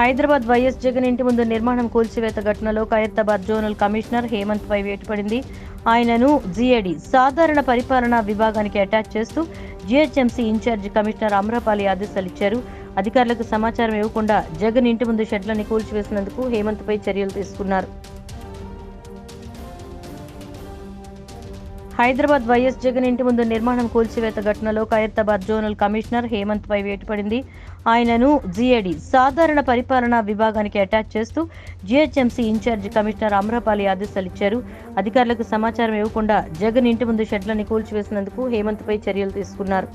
Hyderabad YS Jagan ఇంటి ముందు నిర్మాణం కూల్చివేత ఘటనలో ఖైరతాబాద్ జోనల్ కమిషనర్ హేమంత్ పై వేటుపడింది. ఆయనను జీఏడి సాధారణ పరిపాలనా విభాగానికి అటాచ్ చేస్తూ జీహెచ్ఎంసీ ఇన్ఛార్జ్ కమిషనర్ అమ్రపాలి ఆదేశాలు ఇచ్చారు. అధికారులకు సమాచారం ఇవ్వకుండా జగన్ ఇంటి ముందు షెడ్లని కూల్చివేసినందుకు హేమంత్పై చర్యలు తీసుకున్నారు. హైదరాబాద్ వైఎస్ జగన్ ఇంటి ముందు నిర్మాణం కూల్చివేత ఘటనలో ఖైరతాబాద్ జోనల్ కమిషనర్ హేమంత్ పై వేటుపడింది. ఆయనను జీఏడి సాధారణ పరిపాలనా విభాగానికి అటాచ్ చేస్తూ జీహెచ్ఎంసీ ఇన్ఛార్జ్ కమిషనర్ అమ్రపాలి ఆదేశాలు ఇచ్చారు. అధికారులకు సమాచారం ఇవ్వకుండా జగన్ ఇంటి ముందు షెడ్లను కూల్చివేసినందుకు హేమంత్పై చర్యలు తీసుకున్నారు.